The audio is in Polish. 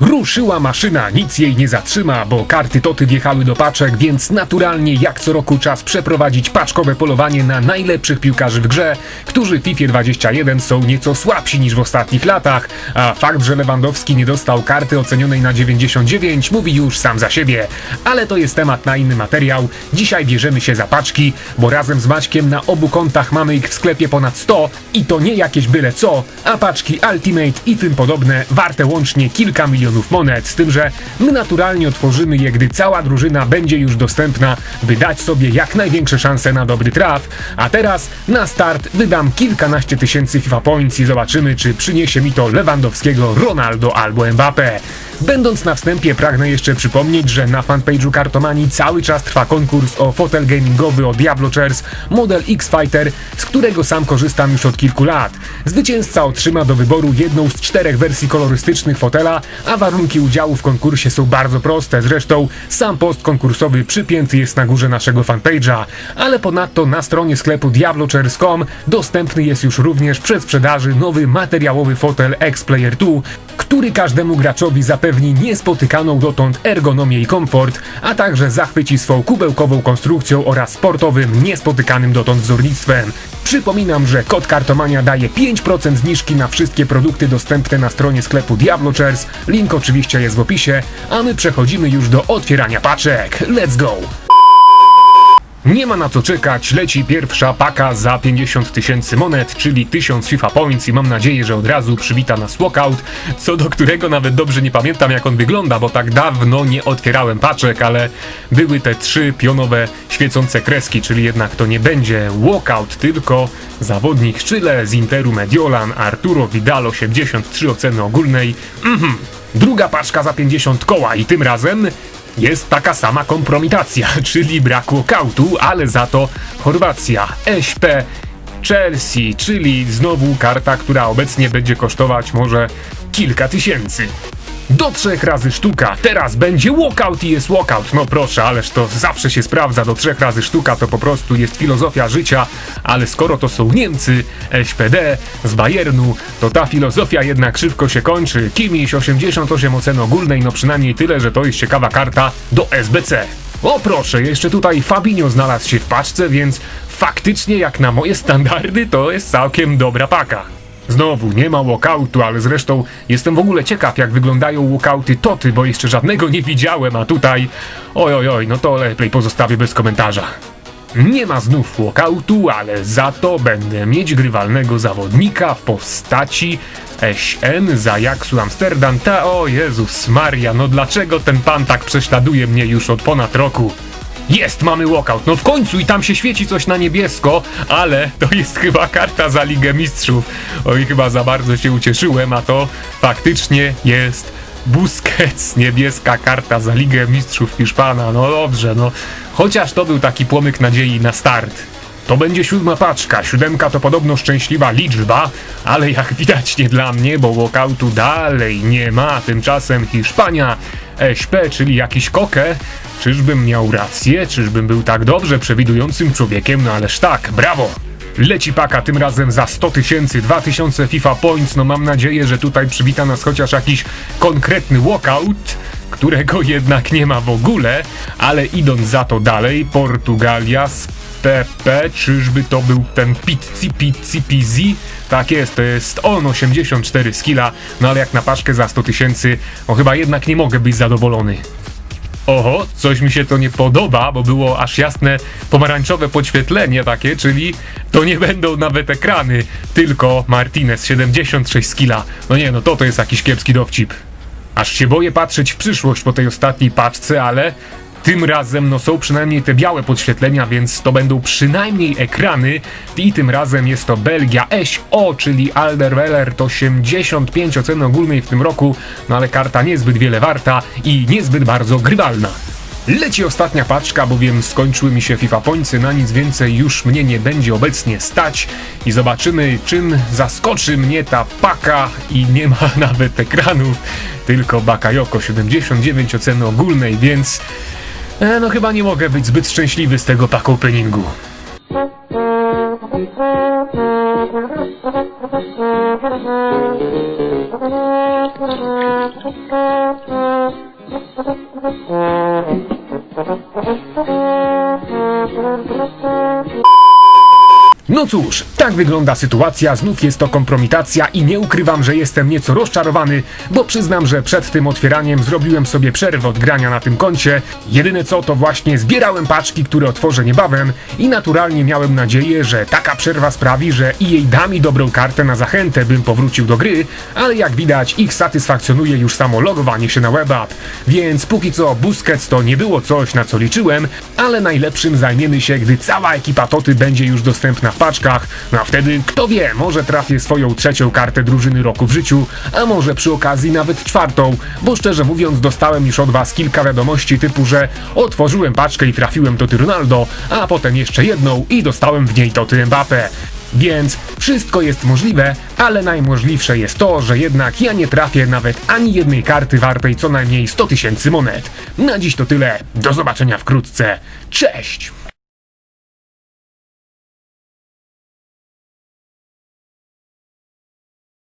Ruszyła maszyna, nic jej nie zatrzyma, bo karty toty wjechały do paczek, więc naturalnie jak co roku czas przeprowadzić paczkowe polowanie na najlepszych piłkarzy w grze, którzy w FIFA 21 są nieco słabsi niż w ostatnich latach, a fakt, że Lewandowski nie dostał karty ocenionej na 99 mówi już sam za siebie. Ale to jest temat na inny materiał. Dzisiaj bierzemy się za paczki, bo razem z Maćkiem na obu kontach mamy ich w sklepie ponad 100 i to nie jakieś byle co, a paczki Ultimate i tym podobne warte łącznie kilka milionów monet, z tym, że my naturalnie otworzymy je, gdy cała drużyna będzie już dostępna, by dać sobie jak największe szanse na dobry traf. A teraz na start wydam kilkanaście tysięcy FIFA Points i zobaczymy, czy przyniesie mi to Lewandowskiego, Ronaldo albo Mbappé. Będąc na wstępie, pragnę jeszcze przypomnieć, że na fanpage'u Kartomani cały czas trwa konkurs o fotel gamingowy od Diablo Chairs model X-Fighter, z którego sam korzystam już od kilku lat. Zwycięzca otrzyma do wyboru jedną z czterech wersji kolorystycznych fotela, a warunki udziału w konkursie są bardzo proste. Zresztą sam post konkursowy przypięty jest na górze naszego fanpage'a, ale ponadto na stronie sklepu diablochairs.com dostępny jest już również przed sprzedaży nowy materiałowy fotel X-Player 2, który każdemu graczowi zapewni niespotykaną dotąd ergonomię i komfort, a także zachwyci swą kubełkową konstrukcją oraz sportowym, niespotykanym dotąd wzornictwem. Przypominam, że kod Kartomania daje 5% zniżki na wszystkie produkty dostępne na stronie sklepu Diablo Chairs. Link oczywiście jest w opisie, a my przechodzimy już do otwierania paczek. Let's go! Nie ma na co czekać, leci pierwsza paka za 50 tysięcy monet, czyli 1000 FIFA Points i mam nadzieję, że od razu przywita nas walkout, co do którego nawet dobrze nie pamiętam jak on wygląda, bo tak dawno nie otwierałem paczek, ale były te trzy pionowe świecące kreski, czyli jednak to nie będzie walkout, tylko zawodnik Chile z Interu Mediolan, Arturo Vidal 83 oceny ogólnej. Mhm. Druga paczka za 50 koła i tym razem jest taka sama kompromitacja, czyli brak walkoutu, ale za to Chorwacja, SP, Chelsea, czyli znowu karta, która obecnie będzie kosztować może kilka tysięcy. Do trzech razy sztuka, teraz będzie walkout i jest walkout. No proszę, ależ to zawsze się sprawdza, do trzech razy sztuka to po prostu jest filozofia życia, ale skoro to są Niemcy, SPD, z Bayernu, to ta filozofia jednak szybko się kończy. Kimiś 88 ocen ogólnej, no przynajmniej tyle, że to jest ciekawa karta do SBC. O proszę, jeszcze tutaj Fabinho znalazł się w paczce, więc faktycznie jak na moje standardy to jest całkiem dobra paka. Znowu, nie ma walkoutu, ale zresztą jestem w ogóle ciekaw, jak wyglądają walkouty Toty, bo jeszcze żadnego nie widziałem, a tutaj... Oj, oj, oj, no to lepiej pozostawię bez komentarza. Nie ma znów walkoutu, ale za to będę mieć grywalnego zawodnika w postaci SN z Ajaxu Amsterdam. Ta, o Jezus Maria, no dlaczego ten pan tak prześladuje mnie już od ponad roku? Jest, mamy walkout. No w końcu i tam się świeci coś na niebiesko, ale to jest chyba karta za Ligę Mistrzów. Oj, chyba za bardzo się ucieszyłem, a to faktycznie jest Busquets, niebieska karta za Ligę Mistrzów Hiszpana. No dobrze, no. Chociaż to był taki płomyk nadziei na start. To będzie siódma paczka. Siódemka to podobno szczęśliwa liczba, ale jak widać nie dla mnie, bo walkoutu dalej nie ma. Tymczasem Hiszpania, SP, czyli jakiś kokę. Czyżbym miał rację? Czyżbym był tak dobrze przewidującym człowiekiem? No ależ tak, brawo! Leci paka tym razem za 100 tysięcy, 2000 FIFA Points. No mam nadzieję, że tutaj przywita nas chociaż jakiś konkretny walkout, którego jednak nie ma w ogóle, ale idąc za to dalej, Portugalia z PP, czyżby to był ten Pizzi Pizzi Pizzi? Tak jest, to jest on, 84 skilla, no ale jak na paczkę za 100 tysięcy, no chyba jednak nie mogę być zadowolony. Oho, coś mi się to nie podoba, bo było aż jasne pomarańczowe podświetlenie takie, czyli to nie będą nawet ekrany, tylko Martinez 76 skilla. No nie, no to to jest jakiś kiepski dowcip. Aż się boję patrzeć w przyszłość po tej ostatniej paczce, ale tym razem no są przynajmniej te białe podświetlenia, więc to będą przynajmniej ekrany. I tym razem jest to Belgia SO, czyli Alderweireld 85 oceny ogólnej w tym roku, no ale karta niezbyt wiele warta i niezbyt bardzo grywalna. Leci ostatnia paczka, bowiem skończyły mi się FIFA Pońcy, na nic więcej już mnie nie będzie obecnie stać. I zobaczymy czym zaskoczy mnie ta paka. I nie ma nawet ekranu, tylko Bakayoko 79 oceny ogólnej, więc e, no chyba nie mogę być zbyt szczęśliwy z tego pack openingu. No cóż, tak wygląda sytuacja, znów jest to kompromitacja i nie ukrywam, że jestem nieco rozczarowany, bo przyznam, że przed tym otwieraniem zrobiłem sobie przerwę od grania na tym koncie. Jedyne co to właśnie zbierałem paczki, które otworzę niebawem i naturalnie miałem nadzieję, że taka przerwa sprawi, że EA da mi dobrą kartę na zachętę, bym powrócił do gry, ale jak widać ich satysfakcjonuje już samo logowanie się na WebApp. Więc póki co Busquets to nie było coś, na co liczyłem, ale najlepszym zajmiemy się, gdy cała ekipa Toty będzie już dostępna paczkach. No a wtedy, kto wie, może trafię swoją trzecią kartę drużyny roku w życiu, a może przy okazji nawet czwartą, bo szczerze mówiąc dostałem już od was kilka wiadomości typu, że otworzyłem paczkę i trafiłem Toty Ronaldo, a potem jeszcze jedną i dostałem w niej Toty Mbappe. Więc wszystko jest możliwe, ale najmożliwsze jest to, że jednak ja nie trafię nawet ani jednej karty wartej co najmniej 100 tysięcy monet. Na dziś to tyle, do zobaczenia wkrótce, cześć!